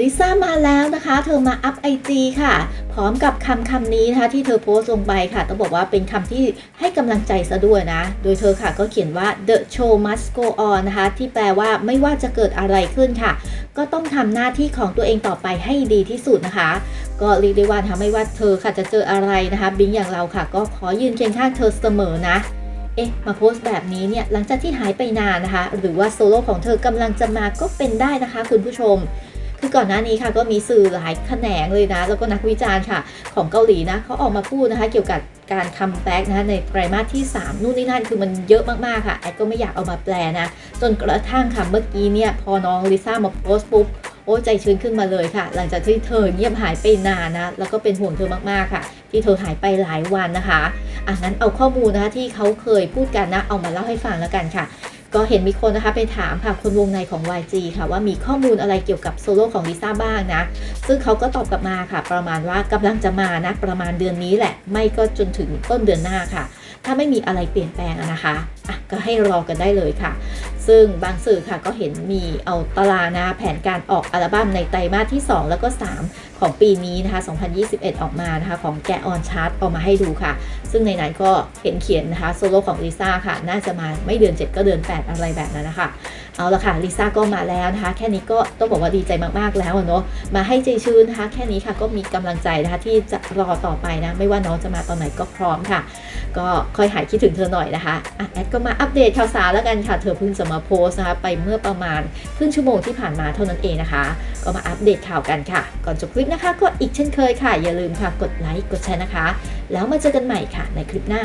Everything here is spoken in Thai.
ลิซ่ามาแล้วนะคะ เธอมาอัพไอจีค่ะ พร้อมกับคำคำนี้นะคะที่เธอโพสต์ลงไปค่ะ ต้องบอกว่าเป็นคำที่ให้กำลังใจซะด้วยนะ โดยเธอค่ะก็เขียนว่า the show must go on นะคะ ที่แปลว่าไม่ว่าจะเกิดอะไรขึ้นค่ะ ก็ต้องทำหน้าที่ของตัวเองต่อไปให้ดีที่สุดนะคะ ก็เรียกได้ว่านะคะไม่ว่าเธอค่ะจะเจออะไรนะคะ บิงอย่างเราค่ะ ก็ขอยืนเคียงข้างเธอเสมอนะเอ๊ะ มาโพสต์แบบนี้เนี่ย หลังจากที่หายไปนานนะคะ หรือว่าโซโล่ของเธอกำลังจะมาก็เป็นได้นะคะคุณผู้ชม คือก่อนหน้านี้ค่ะก็มีสื่อหลายแขนงเลยนะ แล้วก็นักวิจารณ์ค่ะ ของเกาหลีนะเขาออกมาพูดนะคะ เกี่ยวกับการคัมแบ็กนะคะในไตรมาสที่ 3 นู่นนี่นั่นคือมันเยอะมากๆค่ะแอดก็ไม่อยากเอามาแปลนะ จนกระทั่งค่ะเมื่อกี้เนี่ยพอน้องลิซ่ามาโพสต์ปุ๊บโอ้ใจชื้นขึ้นมาเลยค่ะ หลังจากที่เธอเงียบหายไปนานนะ แล้วก็เป็นห่วงเธอมากๆค่ะ ที่เธอหายไปหลายวันนะคะอะงั้นเอาข้อมูลนะคะที่เขาเคยพูดกันนะเอามาเล่าให้ฟังแล้วกันค่ะ ก็เห็นมีคนนะคะไปถามค่ะคนวงในของ YG ค่ะว่ามีข้อมูลอะไรเกี่ยวกับโซโล่ของลิซ่าบ้างนะ ซึ่งเขาก็ตอบกลับมาค่ะ ประมาณว่ากำลังจะมานะ ประมาณเดือนนี้แหละ ไม่ก็จนถึงต้นเดือนหน้าค่ะ ถ้าไม่มีอะไรเปลี่ยนแปลงนะคะ ก็ให้รอกันได้เลยค่ะ ซึ่งบางสื่อค่ะก็เห็นมีเอาตารางนะแผนการออกอัลบั้มในไตรมาสที่ 2 แล้วก็ 3 ของปีนี้นะคะ 2021 ออกมานะคะ ของแกออนชาร์ตออกมาให้ดูค่ะ ซึ่งในนั้นก็เห็นเขียนนะคะโซโล่ของลิซ่าค่ะ น่าจะมาไม่เดือน 7 ก็เดือน 8 อะไรแบบนั้นนะคะเอาละค่ะลิซ่าก็มาแล้วนะคะ แค่นี้ก็ต้องบอกว่าดีใจมากๆแล้วเนาะมาให้ใจชื้นนะคะ แค่นี้ค่ะก็มีกำลังใจนะคะที่จะรอต่อไปนะ ไม่ว่าน้องจะมาตอนไหนก็พร้อมค่ะ ก็ค่อยหายคิดถึงเธอหน่อยนะคะอะแอดก็มาอัปเดตข่าวสารแล้วกันค่ะ เธอเพิ่งจะมาโพสนะคะไปเมื่อประมาณครึ่งชั่วโมงที่ผ่านมาเท่านั้นเองนะคะ ก็มาอัปเดตข่าวกันค่ะ ก่อนจบคลิปนะคะ ก็อีกเช่นเคยค่ะ อย่าลืมค่ะกดไลค์กดแชร์นะคะ แล้วมาเจอกันใหม่ค่ะในคลิปหน้า